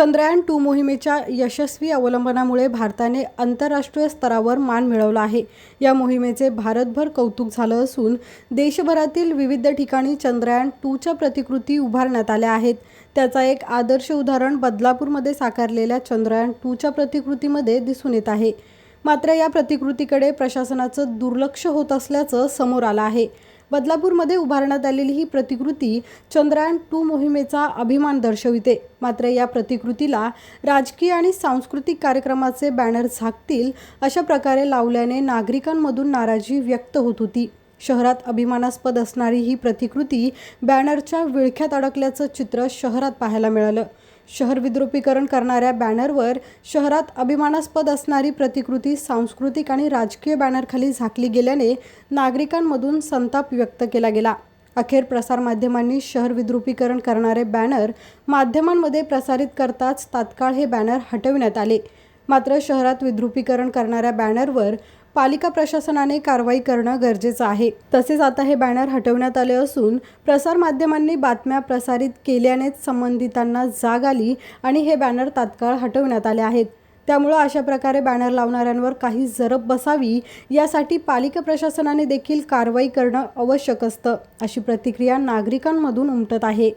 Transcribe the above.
Chandrayaan to मोहिमेच्या यशस्वी अवलंबनामुळे भारताने आंतरराष्ट्रीय स्तरावर मान मिळवला आहे. या मोहिमेचे भारतभर कौतुक झालं असून देशभरातील विविध ठिकाणी चंद्रयान टूच्या प्रतिकृती उभारण्यात आल्या आहेत. त्याचा एक आदर्श उदाहरण बदलापूरमध्ये साकारलेल्या चंद्रयान टूच्या प्रतिकृतीमध्ये दिसून येत आहे. मात्र या प्रतिकृतीकडे प्रशासनाचं दुर्लक्ष होत असल्याचं समोर आलं आहे. बदलापूरमध्ये उभारण्यात आलेली ही प्रतिकृती चंद्रयान टू मोहिमेचा अभिमान दर्शविते. मात्र या प्रतिकृतीला राजकीय आणि सांस्कृतिक कार्यक्रमाचे बॅनर झाकतील अशा प्रकारे लावल्याने नागरिकांमधून नाराजी व्यक्त होत होती. शहरात अभिमानास्पद असणारी ही प्रतिकृती बॅनरच्या विळख्यात अडकल्याचं चित्र शहरात पाहायला मिळालं. शहर विद्रुपीकरण करणाऱ्या बॅनरवर शहरात अभिमानास्पद असणारी प्रतिकृती सांस्कृतिक आणि राजकीय बॅनरखाली झाकली गेल्याने नागरिकांमधून संताप व्यक्त केला गेला. अखेर प्रसारमाध्यमांनी शहर विद्रुपीकरण करणारे बॅनर माध्यमांमध्ये प्रसारित करताच तात्काळ हे बॅनर हटविण्यात आले. मात्र शहरात विद्रुपीकरण करणाऱ्या बॅनरवर पालिका प्रशासनाने कारवाई करणं गरजेचं आहे. तसेच आता हे बॅनर हटवण्यात आले असून प्रसारमाध्यमांनी बातम्या प्रसारित केल्यानेच संबंधितांना जाग आली आणि हे बॅनर तात्काळ हटवण्यात आले आहेत. त्यामुळं अशा प्रकारे बॅनर लावणाऱ्यांवर काही जरब बसावी यासाठी पालिका प्रशासनाने देखील कारवाई करणं आवश्यक असतं अशी प्रतिक्रिया नागरिकांमधून उमटत आहे.